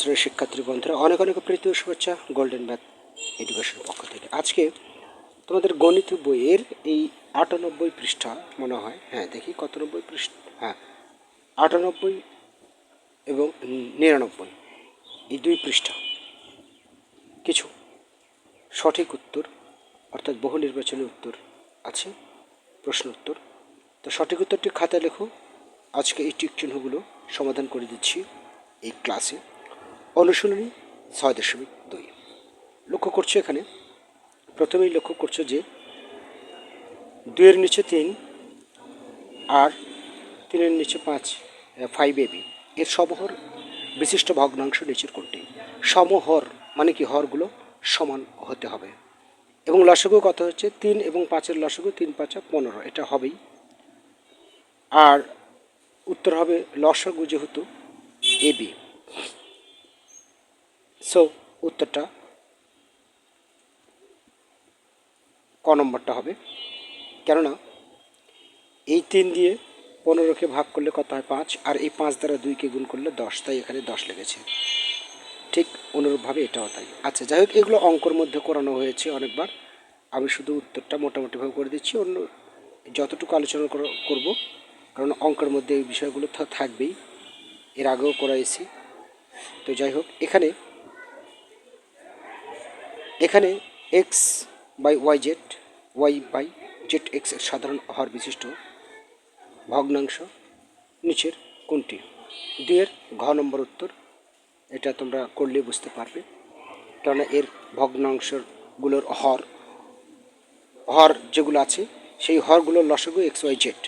শ্রেণির শিক্ষার্থী বন্ধুরা, অনেক অনেক প্রীতি শুভেচ্ছা গোল্ডেন ম্যাথ এডুকেশনের পক্ষ থেকে। আজকে তোমাদের গণিত বইয়ের এই আটানব্বই পৃষ্ঠা মনে হয় হ্যাঁ দেখি কত নব্বই পৃষ্ঠা হ্যাঁ আটানব্বই এবং নিরানব্বই, এই দুই পৃষ্ঠা। কিছু সঠিক উত্তর, অর্থাৎ বহু নির্বাচনী উত্তর আছে, প্রশ্ন উত্তর। তো সঠিক উত্তরটি খাতায় লেখো। আজকে এই টিক চিহ্নগুলো সমাধান করে দিচ্ছি এই ক্লাসে। অনুশীলনী ছয় দশমিক দুই। লক্ষ্য করছ এখানে? প্রথমেই লক্ষ্য করছ যে দুইয়ের নিচে তিন আর তিনের নিচে পাঁচ ফাইভ এবি এর সমহর বিশিষ্ট ভগ্নাংশ নিচের কোনটি সমহর মানে কি? হরগুলো সমান হতে হবে। এবং লসগু কত হচ্ছে? তিন এবং পাঁচের লসগু তিন পাঁচা পনেরো। এটা হবেই। আর উত্তর হবে লসগু যেহেতু এবি সো উত্তরটা ক নম্বরটা হবে। কেননা এই তিন দিয়ে পনেরোকে ভাগ করলে কত হয় পাঁচ, আর এই পাঁচ দ্বারা দুইকে গুণ করলে দশ, তাই এখানে দশ লেগেছে। ঠিক অনুরূপভাবে এটাও তাই। আচ্ছা যাই হোক, এগুলো অঙ্কর মধ্যে করানো হয়েছে অনেকবার। আমি শুধু উত্তরটা মোটামুটিভাবে করে দিচ্ছি, অন্য যতটুকু আলোচনা কর- করব, কারণ অঙ্কের মধ্যে এই বিষয়গুলো থাকবেই। এর আগেও করাইছি। তো যাই হোক, এখানে এখানে X by Y Z Y by Z X সাধারণ হর বিশিষ্ট ভগ্নাংশ নিচের কোনটি দুইয়ের ঘ নম্বর উত্তর, এটা তোমরা করলে বুঝতে পারবে। কেননা এর ভগ্নাংশগুলোর হর হর যেগুলো আছে, সেই হরগুলোর লসগু এক্স ওয়াই জেড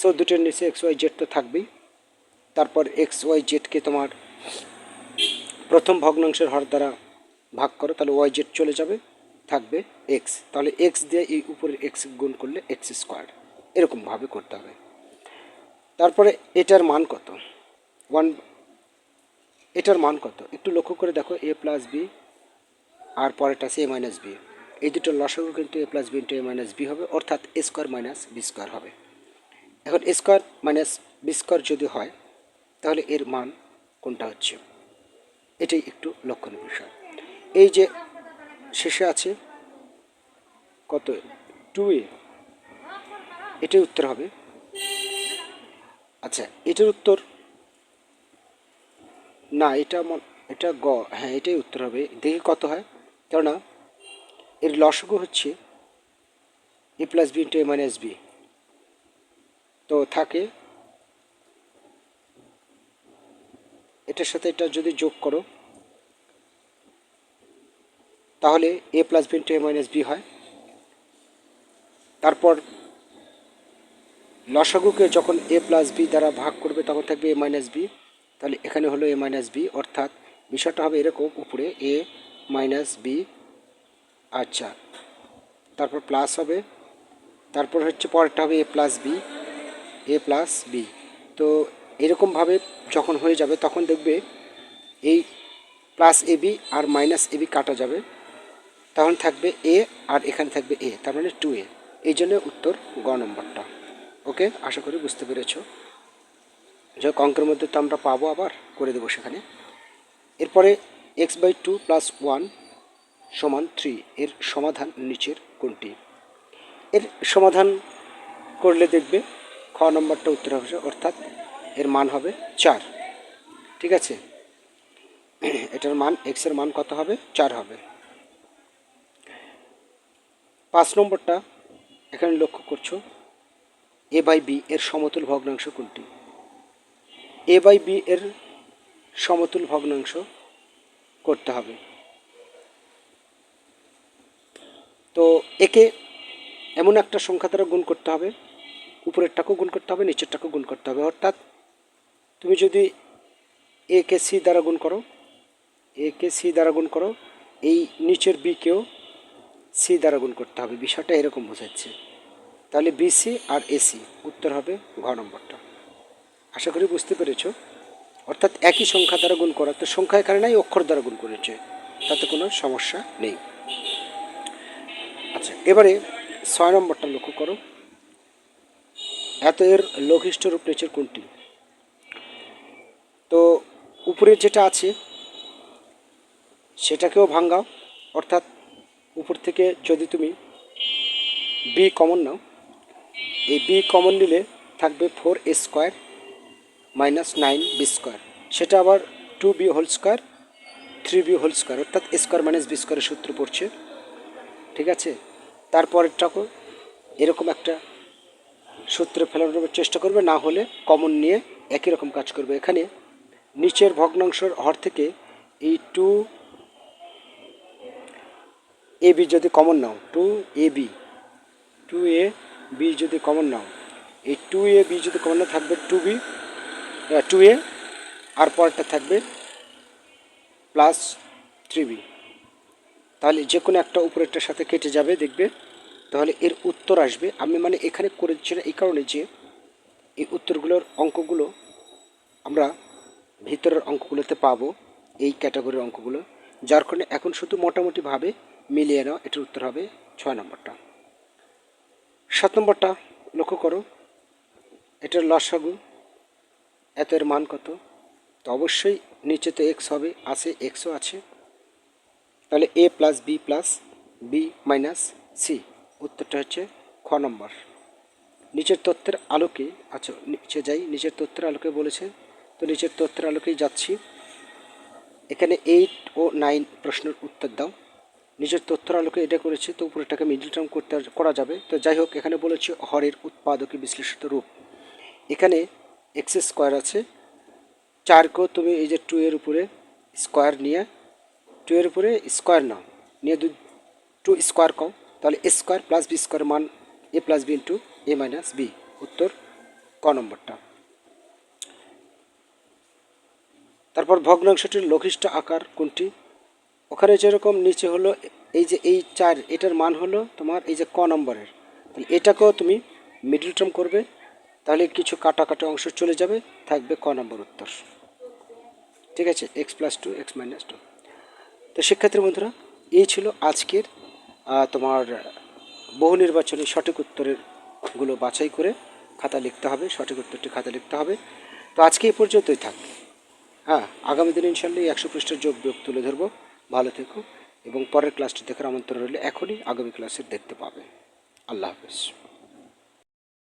সো দুটোর নিচে এক্স ওয়াই জেড তো থাকবেই। তারপর এক্স ওয়াই জেডকে তোমার প্রথম ভগ্নাংশের হর দ্বারা ভাগ করো, তাহলে ওয়াই জেড চলে যাবে, থাকবে এক্স তাহলে এক্স দিয়ে এই উপরের এক্স গুণ করলে এক্স স্কোয়ার এরকমভাবে করতে হবে। তারপরে এটার মান কত? ওয়ান এটার মান কত? একটু লক্ষ্য করে দেখো এ প্লাস বি আর পরেরটা আছে এ মাইনাস বি এই দুটো লসাগু কিন্তু A plus B into A minus B হবে, অর্থাৎ A square minus B square হবে। এখন A square minus B square যদি হয়, তাহলে এর মান কোনটা হচ্ছে? এটাই একটু লক্ষণীয় বিষয়। এই যে শেষে আছে, কত? টু এ এটাই উত্তর হবে। আচ্ছা এটার উত্তর? না, এটা এটা গ হ্যাঁ এটাই উত্তর হবে। দেখি কত হয়। কেননা, এর লসগু হচ্ছে A plus B into A minus B তো থাকে, এটার সাথে এটা যদি যোগ করো তাহলে A plus B into A minus B হয়। তারপর লসাগুকে যখন এ প্লাস বি দ্বারা ভাগ করবে, তখন থাকবে এ মাইনাস বি। তাহলে এখানে হলো এ মাইনাস বি, অর্থাৎ বিষয়টা হবে এরকম, উপরে এ মাইনাস বি। আচ্ছা তারপর প্লাস হবে, তারপর হচ্ছে পরেরটা হবে A plus B, A plus B. তো এরকমভাবে যখন হয়ে যাবে, তখন দেখবে এই প্লাস এ বি আর মাইনাস এ বি কাটা যাবে। তখন থাকবে এ আর এখানে থাকবে এ, তার মানে টু এ। এই জন্য উত্তর গ নম্বরটা। ওকে? আশা করি বুঝতে পেরেছ। যে অঙ্কের মধ্যে তো আমরা পাবো আবার, করে দেবো সেখানে। এরপরে x by two plus one সমান থ্রি এর সমাধান নিচের কোনটি? এর সমাধান করলে দেখবে খ নম্বরটা উত্তর হবে, অর্থাৎ এর মান হবে চার। ঠিক আছে? এটার মান এক্সের মান কত হবে? চার হবে। পাঁচ নম্বরটা এখানে লক্ষ্য করছ। এ বাই বি এর সমতুল ভগ্নাংশ কোনটি? এ বাই বি এর সমতুল ভগ্নাংশ করতে হবে। তো একে এমন একটা সংখ্যা দ্বারা গুণ করতে হবে, উপরেরটাকেও গুণ করতে হবে, নিচেরটাকেও গুণ করতে হবে। অর্থাৎ তুমি যদি এ কে সি দ্বারা গুণ করো এ কে সি দ্বারা গুণ করো, এই নিচের বিকেও সি দ্বারা গুণ করতে হবে। বিষয়টা এরকম বোঝাচ্ছে। তাহলে বিসি আর এসি উত্তর হবে ঘ নম্বরটা। আশা করি বুঝতে পেরেছ? অর্থাৎ একই সংখ্যা দ্বারা গুণ করা। তো সংখ্যা এখানে নাই, অক্ষর দ্বারা গুণ করেছে। তাতে কোনো সমস্যা নেই। আচ্ছা এবারে ছয় নম্বরটা লক্ষ্য করো। এত এর লঘিষ্ঠ রূপ নিচের কোনটি? তো উপরে যেটা আছে, সেটাকেও ভাঙ্গাও অর্থাৎ উপর থেকে যদি তুমি বি কমন নাও, এই বি কমন নিলে থাকবে four a square minus nine b square সেটা আবার two b whole square three b whole square অর্থাৎ স্কোয়ার মাইনাস বি স্কোয়ারের সূত্র পড়ছে। ঠিক আছে? তারপরেরটাকেও এরকম একটা সূত্রে ফেলানোর চেষ্টা করবে, না হলে কমন নিয়ে একই রকম কাজ করবে। এখানে নিচের ভগ্নাংশের হর থেকে এই টু এ বি যদি common now two a b two a b যদি কমন নাও, এই টু এ বি যদি কমন না, থাকবে টু বি টু এ আর পরেরটা থাকবে প্লাস থ্রি বি তাহলে যে কোনো একটা উপরেরটার সাথে কেটে যাবে, দেখবে? তাহলে এর উত্তর আসবে। আমি মানে এখানে করে দিচ্ছি এই কারণে যে এই উত্তরগুলোর অঙ্কগুলো আমরা ভিতরের অঙ্কগুলোতে পাবো, এই ক্যাটাগরির অঙ্কগুলো। যার কারণে এখন শুধু মোটামুটিভাবে মিলিয়ে নাও, এটার উত্তর হবে ছয় নম্বরটা। সাত নম্বরটা লক্ষ্য করো, এটার লসাগু এত এর মান কত? তো অবশ্যই নিচে তো এক্স হবে, আছে এক্সও আছে। তাহলে a plus b plus b minus c উত্তরটা হচ্ছে খ নম্বর। নিচের তথ্যের আলোকে আচ্ছা নিচে যাই, নিচের তথ্যের আলোকে বলেছে, তো নিচের তথ্যের আলোকেই যাচ্ছি। এখানে এইট ও নাইন প্রশ্নের উত্তর দাও। নিজের তথ্যের আলোকে এটা করেছে, তো উপরেটাকে মিডল টার্ম করতে করা যাবে। তো যাই হোক, এখানে বলেছে হরের উৎপাদকে বিশ্লেষিত রূপ। এখানে এক্স স্কোয়ার আছে। চারকেও তুমি এই যে টু এর উপরে স্কোয়ার নিয়ে টু এর উপরে স্কোয়ার নাও। নিয়ে দু টু স্কোয়ার কম তাহলে a square plus b square মান a plus b into a minus b উত্তর ক নম্বরটা। তারপর ভগ্নাংশটির লঘিষ্ঠ আকার কোনটি? ওখানে যেরকম নিচে হলো, এই যে এই চার, এটার মান হলো তোমার এই যে ক নম্বরের। তাহলে এটাকেও তুমি মিডল টার্ম করবে, তাহলে কিছু কাটা কাটা অংশ চলে যাবে, থাকবে ক নম্বর উত্তর। ঠিক আছে? X plus two x minus two তো শিক্ষার্থী বন্ধুরা, এই ছিল আজকের তোমার বহু নির্বাচনী সঠিক উত্তরেরগুলো বাছাই করে খাতা লিখতে হবে, সঠিক উত্তরটি খাতা লিখতে হবে। তো আজকে এই পর্যন্তই থাক। হ্যাঁ আগামী দিনে ইনশাল্লাহ একশো পৃষ্ঠার যোগ বিয়োগ তুলে ধরবো। ভালো থেকো এবং পরের ক্লাসটি দেখার আমন্ত্রণ রইলে এখনই। আগামী ক্লাসে দেখতে পাবে। আল্লাহ হাফেজ।